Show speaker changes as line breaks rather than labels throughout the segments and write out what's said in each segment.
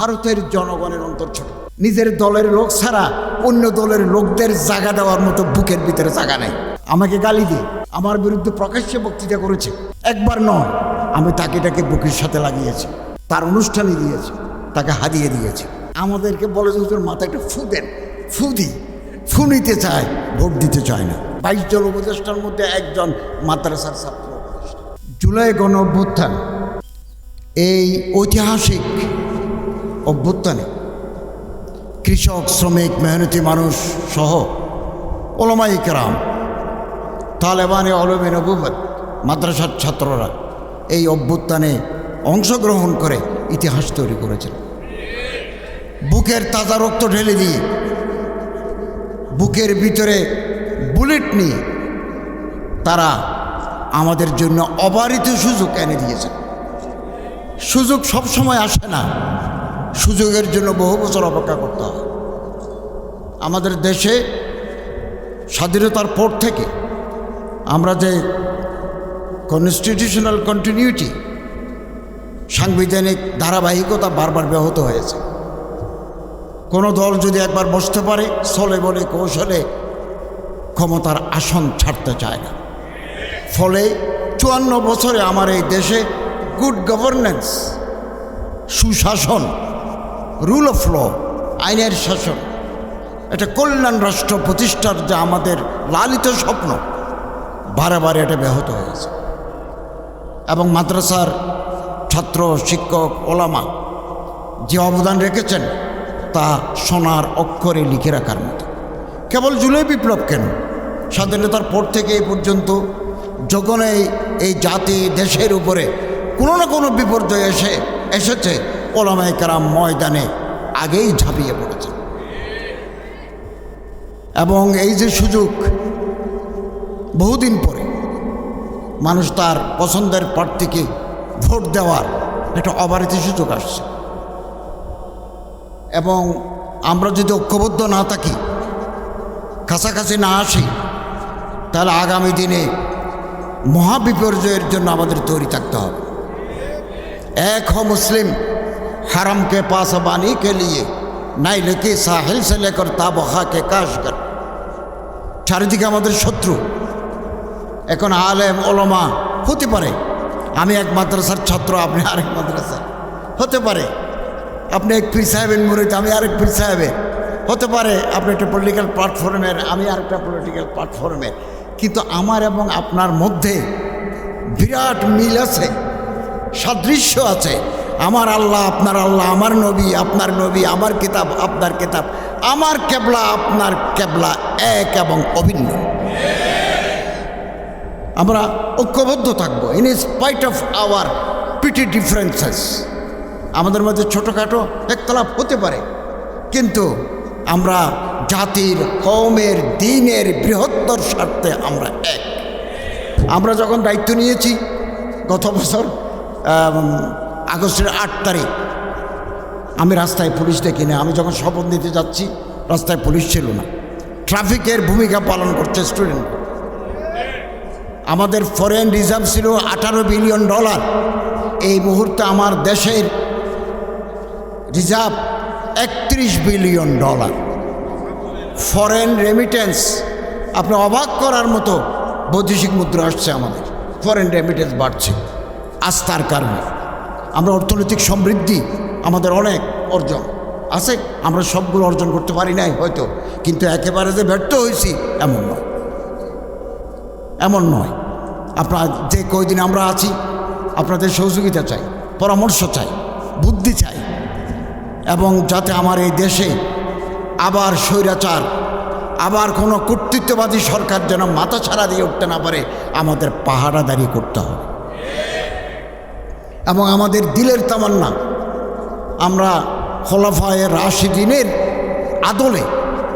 ভারতের জনগণের অন্তর ছোট। নিজের দলের লোক ছাড়া অন্য দলের লোকদের জায়গা দেওয়ার মতো বুকের ভিতরে জায়গা নেই। আমাকে গালি দিয়ে আমার বিরুদ্ধে প্রকাশ্যে বক্তৃতা করেছে। একবার নয়, আমি তাকে তাকে বুকের সাথে লাগিয়েছি। তার অনুষ্ঠানে দিয়েছি। তাকে হারিয়ে দিয়েছি। আমাদেরকে বলে যে মাথায় একটা ফু দেন। ফু দিই ফু নিতে চায়, ভোট দিতে চায় না। বাইশ জন উপদেষ্টার মধ্যে একজন মাদ্রাসার ছাত্র। জুলাই গণ অভ্যুত্থান এই ঐতিহাসিক অভ্যুত্থানে। কৃষক, শ্রমিক, মেহনতি মানুষ সহ ওলমাই কেরাম, তালেবানে অলমে নবুবত মাদ্রাসার ছাত্ররা এই অভ্যুত্থানে অংশগ্রহণ করে ইতিহাস তৈরি করেছেন। বুকের তাজা রক্ত ঢেলে দিয়ে, বুকের ভিতরে বুলেট নিয়ে তারা আমাদের জন্য অবারিত সুযোগ এনে দিয়েছে সুযোগ সব সময় আসে না। সুযোগের জন্য বহু বছর অপেক্ষা করতে হয়। আমাদের দেশে স্বাধীনতার পর থেকে আমরা যে কনস্টিটিউশনাল কন্টিনিউটি সাংবিধানিক ধারাবাহিকতা বারবার ব্যাহত হয়েছে। কোনো দল যদি একবার বসতে পারে চলে বলে, কৌশলে ক্ষমতার আসন ছাড়তে চায় না। ফলে চুয়ান্ন বছরে আমার এই দেশে গুড গভর্নেন্স সুশাসন রুল অফ ল আইনের শাসন। এটা কল্যাণ রাষ্ট্র প্রতিষ্ঠার যে আমাদের লালিত স্বপ্ন বারে বারে এটা ব্যাহত হয়েছে। এবং মাদ্রাসার ছাত্র, শিক্ষক, ওলামা যে অবদান রেখেছেন, তা সোনার অক্ষরে লিখে রাখার মতো। কেবল জুলাই বিপ্লব কেন? স্বাধীনতার পর থেকে এই পর্যন্ত যখন এই জাতি দেশের উপরে কোনো না কোনো বিপর্যয় এসে, এসেছে ওলামায় কারাম ময়দানে আগেই ঝাঁপিয়ে পড়েছে এবং এই যে সুযোগ, বহুদিন পরে মানুষ তার পছন্দের প্রার্থীকে ভোট দেওয়ার একটা অবারিত সুযোগ আসছে। এবং আমরা যদি ঐক্যবদ্ধ না থাকি, কাছাকাছি না আসি, তাহলে আগামী দিনে মহাবিপর্যয়ের জন্য আমাদের তৈরি থাকতে হবে। এক হ মুসলিম হারাম के पास बानी के लिए नाइल के साहिल से लेकर ताबखा के काश कर চারিদিকে আমাদের শত্রু এখন আলেম ওলমা হতে পারে আমি এক মাদ্রাসার ছাত্র আপনি আরেক মাদ্রাসার হতে পারে আপনি এক পীর সাহেবের মুরিদ আমি আরেক পীর সাহেবের হতে পারে আপনি একটা পলিটিক্যাল প্ল্যাটফর্মের আমি আরেকটা পলিটিক্যাল প্ল্যাটফর্মের কিন্তু আমার এবং আপনার মধ্যে বিরাট মিল আছে সাদৃশ্য আছে আমার আল্লাহ, আপনার আল্লাহ, আমার নবী, আপনার নবী, আমার কিতাব, আপনার কিতাব, আমার কেবলা, আপনার কেবলা এক এবং অভিন্ন। আমরা ঐক্যবদ্ধ থাকব in spite of our petty differences আমাদের মধ্যে ছোটোখাটো একতলাপ হতে পারে, কিন্তু আমরা জাতির কৌমের দিনের বৃহত্তর স্বার্থে আমরা এক। আমরা যখন দায়িত্ব নিয়েছি, গত বছর আগস্টের আট তারিখ। আমি রাস্তায় পুলিশ দেখি না আমি যখন শপথ নিতে যাচ্ছি, রাস্তায় পুলিশ ছিল না। ট্রাফিকের ভূমিকা পালন করছে স্টুডেন্ট আমাদের ফরেন রিজার্ভ ছিল আঠারো বিলিয়ন ডলার এই মুহূর্তে আমার দেশের রিজার্ভ একত্রিশ বিলিয়ন ডলার ফরেন রেমিটেন্স আপনি অবাক করার মতো বৈদেশিক মুদ্রা আসছে আমাদের। ফরেন রেমিটেন্স বাড়ছে। আস্থার কারণে। আমরা অর্থনৈতিক সমৃদ্ধি আমাদের অনেক অর্জন আছে, আমরা সবগুলো অর্জন করতে পারি নাই হয়তো, কিন্তু একেবারে যে ব্যর্থ হয়েছি এমন নয়। এমন নয়। আপনার যে কয়দিন আমরা আছি, আপনাদের সহযোগিতা চাই, পরামর্শ চাই, বুদ্ধি চাই, এবং যাতে আমার এই দেশে আবার স্বৈরাচার, আবার কোনো কর্তৃত্ববাদী সরকার যেন মাথা ছাড়া দিয়ে উঠতে না পারে, আমাদের পাহারাদারি করতে হবে। এবং আমাদের দিলের তামান্না। আমরা খোলাফায় রাশিদিনের আদলে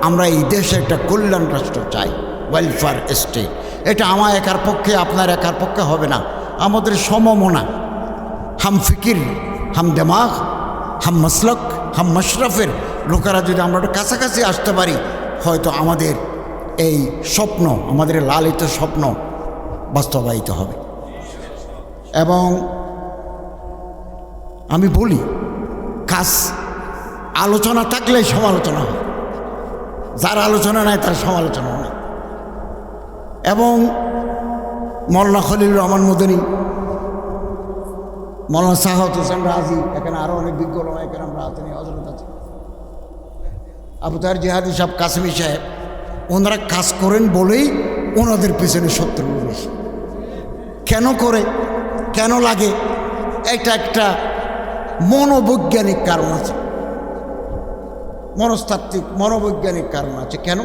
আমরা এই দেশে একটা কল্যাণ রাষ্ট্র চাই ওয়েলফেয়ার স্টেট এটা আমার একার পক্ষে, আপনার একার পক্ষে হবে না। আমাদের সমমনা, হাম ফিকির, হাম দেমাগ, হাম মসলক, হাম মশরফের লোকেরা যদি আমরা একটু কাছাকাছি আসতে পারি, হয়তো আমাদের এই স্বপ্ন, আমাদের লালিত স্বপ্ন বাস্তবায়িত হবে। এবং আমি বলি, কাজ আলোচনা থাকলে সমালোচনা হয়। যার আলোচনা নাই তার সমালোচনা হয় এবং মল্লা খলিল রহমান মদনী, মৌলানা সাহাদ হোসেন রাজি, এখানে আরও অনেক বিজ্ঞ এখানে আমরা আছেন হজরত আছে আবু তার জিহাদি সাহেব কাশ্মী সাহেব, ওনারা কাজ করেন বলেই ওনাদের পিছনে শত্রু বেশি কেন করে? কেন লাগে? এটা একটা মনোবৈজ্ঞানিক কারণ আছে। মনস্তাত্ত্বিক মনোবৈজ্ঞানিক কারণ আছে। কেন?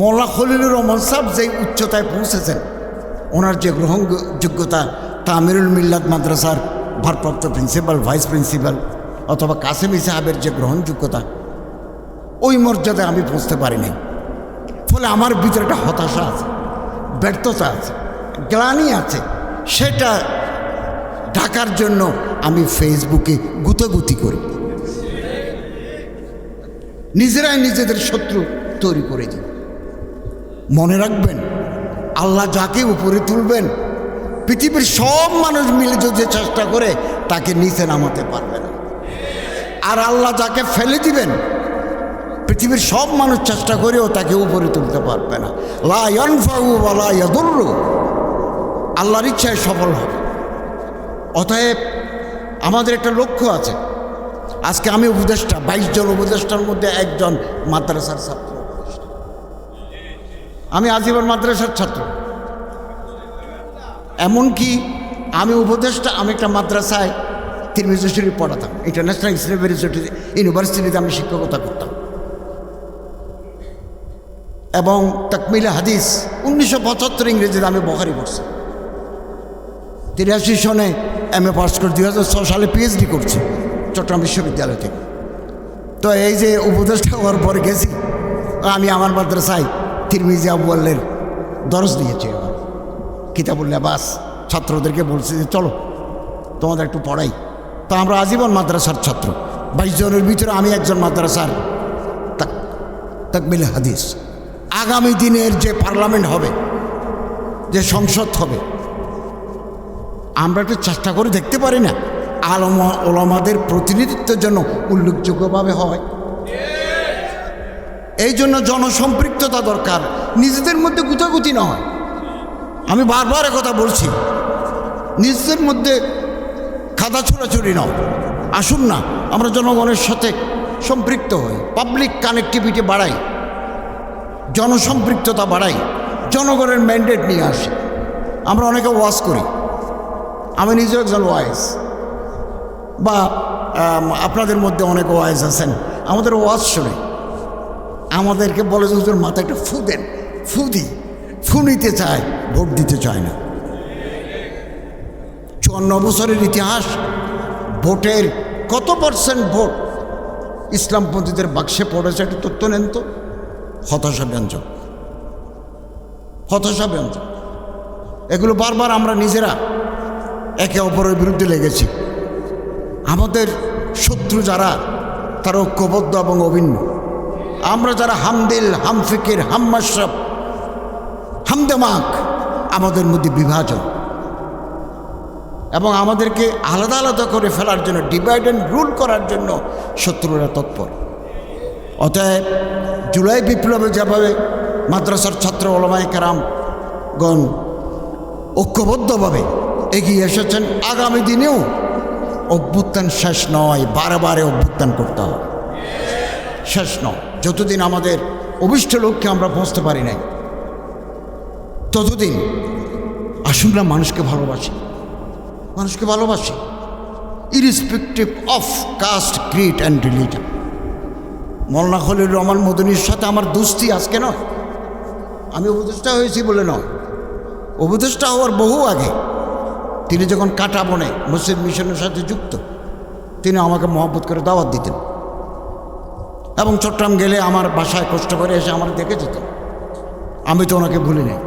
মোল্লা খলিলুর রহমান সাহেব যে উচ্চতায় পৌঁছেছেন, ওনার যে গ্রহণযোগ্যতা তামিরুল মিল্লাত মাদ্রাসার ভারপ্রাপ্ত প্রিন্সিপাল, ভাইস প্রিন্সিপাল অথবা কাসেমি সাহেবের যে গ্রহণযোগ্যতা, ওই মর্যাদায় আমি পৌঁছতে পারি নাই ফলে আমার ভিতরে একটা হতাশা আছে, ব্যর্থতা আছে, গ্লানি আছে। সেটা ঢাকার জন্য আমি ফেসবুকে গুতগুতি করি। নিজেরাই নিজেদের শত্রু তৈরি করে দিই। মনে রাখবেন, আল্লাহ যাকে উপরে তুলবেন, পৃথিবীর সব মানুষ মিলে যদি চেষ্টা করে, তাকে নিচে নামাতে পারবে না। আর আল্লাহ যাকে ফেলে দিবেন, পৃথিবীর সব মানুষ চেষ্টা করেও তাকে উপরে তুলতে পারবে না। লাফাউ বা লাদুর্রু আল্লাহর ইচ্ছায় সফল হবে। অতএব আমাদের একটা লক্ষ্য আছে। আজকে আমি উপদেষ্টা, বাইশ জন উপদেষ্টার মধ্যে একজন মাদ্রাসার ছাত্র। আমি আজীবন মাদ্রাসার ছাত্র। এমনকি আমি উপদেষ্টা, আমি একটা মাদ্রাসায় তিরমিজ শরীফ পড়াতাম ইন্টারন্যাশনাল ইসলাম ইউনিভার্সিটিতে আমি শিক্ষকতা করতাম। এবং তাকমিলা হাদিস উনিশশো পঁচাত্তর ইংরেজিতে আমি বখারি পড়ছি। তিরাশি সনে এম এ পাস করে দুই সালে পিএইচডি করছি, চট্টগ্রাম বিশ্ববিদ্যালয় থেকে। তো এই যে উপদেষ্টা হওয়ার পর গেছি, আমি আমার মাদ্রাসায় তিরমিজি আবুয়াল্লের দরজ দিয়েছি। এবার কিতাবুল লেবাস ছাত্রদেরকে বলছি যে, চলো, তোমাদের একটু পড়াই। তো আমরা আজীবন মাদ্রাসার ছাত্র। বাইশ জনের ভিতরে আমি একজন মাদ্রাসার তাক, তাকমিল হাদিস। আগামী দিনের যে পার্লামেন্ট হবে, যে সংসদ হবে আমরা একটু চেষ্টা করে দেখতে পারি না। আলমা, ওলামাদের প্রতিনিধিত্বের জন্য উল্লেখযোগ্যভাবে হয়। এই জন্য জনসম্পৃক্ততা দরকার। নিজেদের মধ্যে গুতাগুতি না হয়। আমি বারবার কথা বলছি। নিজেদের মধ্যে খাদা ছোড়াছুড়ি নাও। আসুন না, আমরা জনগণের সাথে সম্পৃক্ত হই। পাবলিক কানেক্টিভিটি বাড়াই। জনসম্পৃক্ততা বাড়াই। জনগণের ম্যান্ডেট নিয়ে আসি। আমরা অনেকে ওয়াজ করি। আমি নিজেও একজন ওয়াইজ বা আপনাদের মধ্যে অনেক ওয়াইজ আছেন। আমাদের ওয়াজ শুনে আমাদেরকে বলে যে, হুজুর মাথা একটা ফু দেন। ফু দিই। ফু নিতে চায়, ভোট দিতে চায় না। চুয়ান্ন বছরের ইতিহাস, ভোটের কত পার্সেন্ট ভোট ইসলামপন্থীদের বাক্সে পড়েছে একটা তথ্য নেন তো। হতাশা ব্যঞ্জক হতাশা ব্যঞ্জক এগুলো বারবার আমরা নিজেরা একে অপরের বিরুদ্ধে লেগেছি। আমাদের শত্রু যারা, তারা ঐক্যবদ্ধ এবং অভিন্ন। আমরা যারা হামদিল, হামফিকির, হাম্মাশরফ, হামদেমাক, আমাদের মধ্যে বিভাজন। এবং আমাদেরকে আলাদা আলাদা করে ফেলার জন্য ডিভাইড অ্যান্ড রুল করার জন্য শত্রুরা তৎপর। অতএব জুলাই বিপ্লবে যেভাবে মাদ্রাসার ছাত্র ওলমায় কারামগণ ঐক্যবদ্ধভাবে এগিয়ে এসেছেন আগামী দিনেও অভ্যুত্থান শেষ নয় বারে অভ্যুত্থান করতে হবে। শেষ নয়। যতদিন আমাদের অভিষ্ট লক্ষ্যে আমরা পৌঁছতে পারি নাই, ততদিন আসুন না মানুষকে ভালোবাসি। মানুষকে ভালোবাসি। Irrespective of caste creed and religion Maulana Khalil Rahman মদনীর সাথে আমার দোস্তি আজকে নয়। আমি উপদেষ্টা হয়েছি বলে নয়। উপদেষ্টা হওয়ার বহু আগে তিনি যখন কাটা বনে মসজিদ মিশনের সাথে যুক্ত, তিনি আমাকে মহব্বত করে দাওয়াত দিতেন। এবং চট্টগ্রাম গেলে আমার বাসায় কষ্ট করে এসে আমার দেখে যেত আমি তো ওনাকে ভুলি নাই।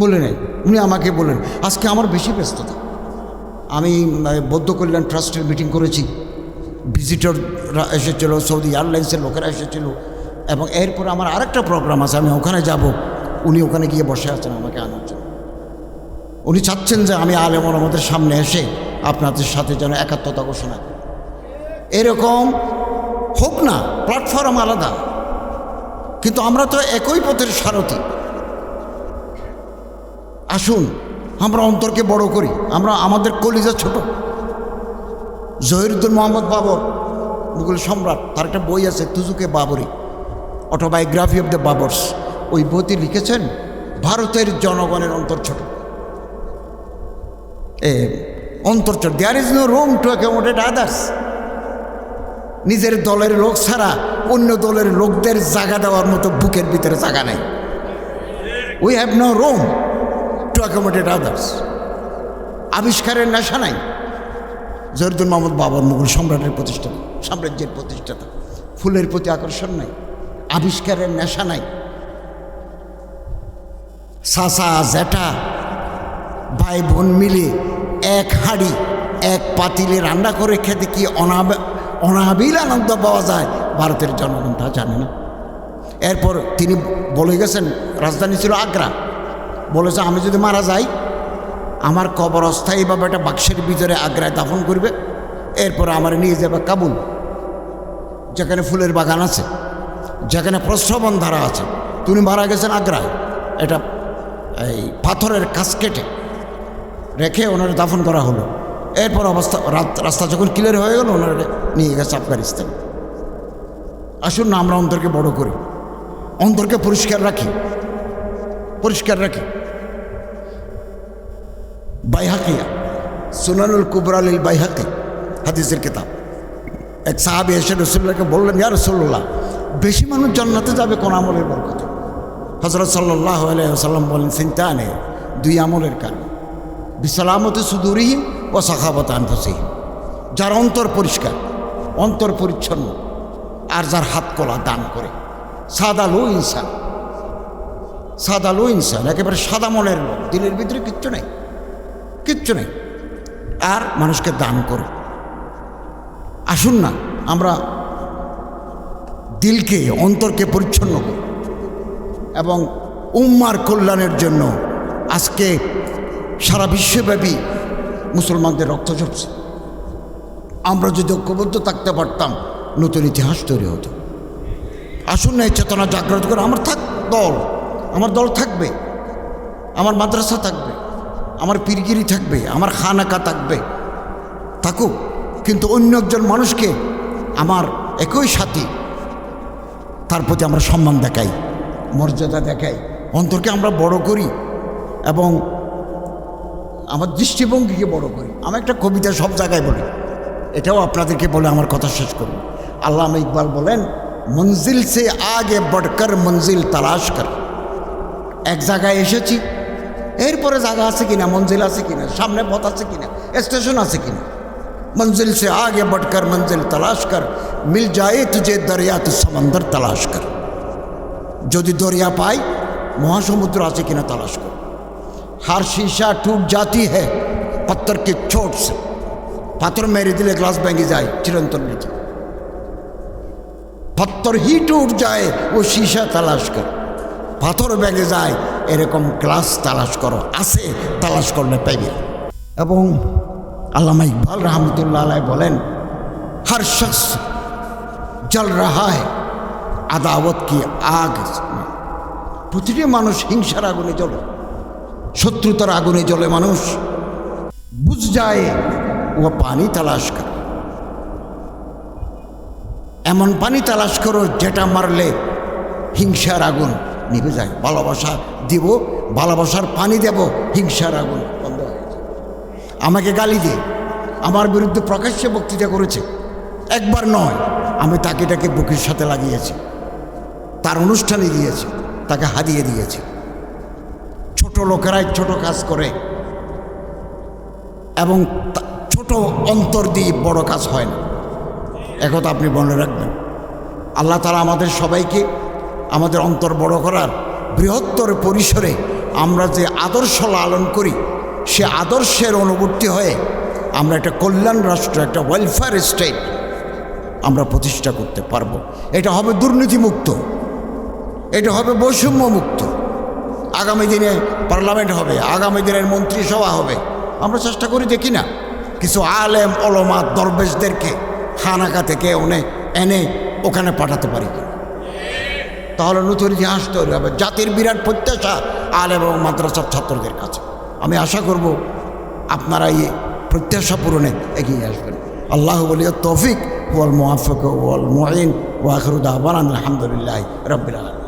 বলে নেই। উনি আমাকে বললেন, আজকে আমার বেশি ব্যস্ততা। আমি বৌদ্ধ কল্যাণ ট্রাস্টের মিটিং করেছি। ভিজিটররা এসেছিল, সৌদি এয়ারলাইন্সের লোকেরা এসেছিল। এবং এরপর আমার আরেকটা প্রোগ্রাম আছে, আমি ওখানে যাব। উনি ওখানে গিয়ে বসে আছেন আমাকে আনার জন্য। উনি চাচ্ছেন যে আমি আলেমর আমাদের সামনে এসে আপনাদের সাথে যেন একাত্মতা ঘোষণা এরকম হোক না প্ল্যাটফর্ম আলাদা। কিন্তু আমরা তো একই পথের সারথি। আসুন, আমরা অন্তরকে বড় করি, আমরা আমাদের কলিজা ছোট। জহিরুদ্দিন মোহাম্মদ বাবর, মুঘল সম্রাট, তার একটা বই আছে, Tuzuke Baburi autobiography of the Babur's ওই বইতে লিখেছেন, ভারতের জনগণের অন্তর ছোট। এ, অন্তর there is no room to accommodate others নিজের দলের লোক ছাড়া অন্য দলের লোকদের জায়গা দেওয়ার মতো বুকের ভিতরে জায়গা নেই। We have no room to accommodate others আবিষ্কারের নেশা নাই। জহিরুদ্দিন মোহাম্মদ বাবর মুঘল সম্রাটের প্রতিষ্ঠাতা, সাম্রাজ্যের প্রতিষ্ঠাতা, ফুলের প্রতি আকর্ষণ নাই, আবিষ্কারের নেশা নাই। সাসা জ্যাঠা ভাই বোন মিলে এক হাঁড়ি, এক পাতিলে রান্না করে খেতে কি অনাব, অনাবিল আনন্দ পাওয়া যায়? ভারতের জনগণ তা জানে না। এরপর তিনি বলে গেছেন, রাজধানী ছিল আগ্রা। বলেছে, আমি যদি মারা যাই, আমার কবর অস্থায়ীভাবে একটা বাক্সের ভিতরে আগ্রায় দাফন করবে। এরপর আমার নিয়ে যাবে কাবুল, যেখানে ফুলের বাগান আছে, যেখানে প্রশ্রবণ ধারা আছে। তিনি মারা গেছেন আগ্রায়। এটা এই পাথরের কাজ কেটে রেখে ওনার দাফন করা হলো। এরপর অবস্থা রাস্তা যখন ক্লিয়ার হয়ে গেল, ওনারা নিয়ে গেছে আফগানিস্তান। আসুন না, আমরা অন্তরকে বড় করি। অন্তরকে পরিষ্কার রাখি। পরিষ্কার রাখি। বাইহাকিয়া সুনানুল কুবরালিল বাইহাকি, হাদিসের কিতাব। এক সাহাবি এসে রসুল্লাহকে বললেন, ইয়া রসুল্লাহ, বেশি মানুষ জান্নাতে যাবে কোন আমলের বরকতে? হজরত সাল্লাহ আলাইসাল্লাম বলেন চিন্তা নেই দুই আমলের কারণ। বিসালামতে সুদুরিহীন ও সাখাবত আনফসিহীন যার অন্তর পরিষ্কার, অন্তর পরিচ্ছন্ন, আর যার হাত কলা দান করে। সাদালো ইনসান। সাদালো ইনসান, একেবারে সাদা মনের লোক, দিলের ভিতরে কিচ্ছু নেই। কিচ্ছু নেই। আর মানুষকে দান করে। আসুন না, আমরা দিলকে, অন্তরকে পরিচ্ছন্ন করি। এবং উম্মার কল্যাণের জন্য আজকে সারা বিশ্বব্যাপী মুসলমানদের রক্ত ঝরছে। আমরা যদি ঐক্যবদ্ধ থাকতে পারতাম, নতুন ইতিহাস তৈরি হতো। আসুন না এই চেতনা জাগ্রত করে, আমার থাক দল, আমার দল থাকবে, আমার মাদ্রাসা থাকবে, আমার পীরগিরি থাকবে, আমার খানাকা থাকবে, থাকুক। কিন্তু অন্য একজন মানুষকে, আমার একই সাথী, তার প্রতি আমরা সম্মান দেখাই, মর্যাদা দেখাই, অন্তরকে আমরা বড় করি এবং আমার দৃষ্টিভঙ্গিকে বড় করি আমি একটা কবিতা সব জায়গায় বলি এটাও আপনাদেরকে বলে আমার কথা শেষ করব আল্লামা ইকবাল বলেন মঞ্জিল সে আগে বটকর মঞ্জিল তালাশ কর এক জায়গায় এসেছি এরপরে জায়গা আছে কিনা মঞ্জিল আছে কিনা সামনে পথ আছে কিনা স্টেশন আছে কিনা मंजिल से आगे बढ़कर मंजिल तलाश कर मिल जाए तुझे दरिया तो समंदर तलाश कर যদি দরিয়া পাই মহাসমুদ্র আছে কিনা তালাশ কর হার शीशा टूट जाती है पत्थर के चोट से পাথর মেরে দিলে গ্লাস ভেঙে যায় চিরন্তন নিচে পাথর হি টুট যায় ও সীসা তালাশ কর পাথর ভেঙে যায় এরকম গ্লাস তালাশ করো আছে তালাশ করলে পাইবে এবং আল্লামা ইকবাল রহমতুল্লাহ আলাই বলেন हर शख्स जल रहा है আদাওয়াত কি আগ में। প্রতিটি মানুষ হিংসার আগুনে জ্বলে শত্রুতার আগুনে জলে মানুষ। বুঝ যায়, ও পানি তালাশ কর। এমন পানি তালাশ করো, যেটা মারলে হিংসার আগুন নিভে যায়। ভালোবাসা দিব, ভালোবাসার পানি দেব, হিংসার আগুন বন্ধ হয়ে যায়। আমাকে গালি দিয়ে আমার বিরুদ্ধে প্রকাশ্যে বক্তৃতা করেছে। একবার নয়, আমি তাকে তাকে বুকের সাথে লাগিয়েছি। তার অনুষ্ঠানে দিয়েছি, তাকে হারিয়ে দিয়েছি। লোকেরাই ছোট কাজ করে এবং ছোট অন্তর দিয়ে বড় কাজ হয় না। একথা আপনি মনে রাখবেন। আল্লাহ তালা আমাদের সবাইকে আমাদের অন্তর বড় করার বৃহত্তর পরিসরে আমরা যে আদর্শ লালন করি, সে আদর্শের অনুবর্তী হয়ে আমরা একটা কল্যাণ রাষ্ট্র, একটা ওয়েলফেয়ার স্টেট আমরা প্রতিষ্ঠা করতে পারব। এটা হবে দুর্নীতিমুক্ত। এটা হবে বৈষম্য মুক্ত আগামী দিনে পার্লামেন্ট হবে, আগামী দিনের মন্ত্রিসভা হবে। আমরা চেষ্টা করি দেখি না কিছু আলেম অলমা দরবেশদেরকে হানাকা থেকে ওনে এনে ওখানে পাঠাতে পারি তাহলে নতুন ইতিহাস তৈরি হবে, জাতির বিরাট প্রত্যাশা আল এবং মাদ্রাসার ছাত্রদের কাছে। আমি আশা করব আপনারা এই প্রত্যাশা পূরণে এগিয়ে আসবেন। আল্লাহ বলিয়া তৌফিক ওয়াল মুআফিক ওয়াল মুঈন, ওয়া আখিরু দাওয়ানা আলহামদুলিল্লাহ রাব্বিল আলামিন।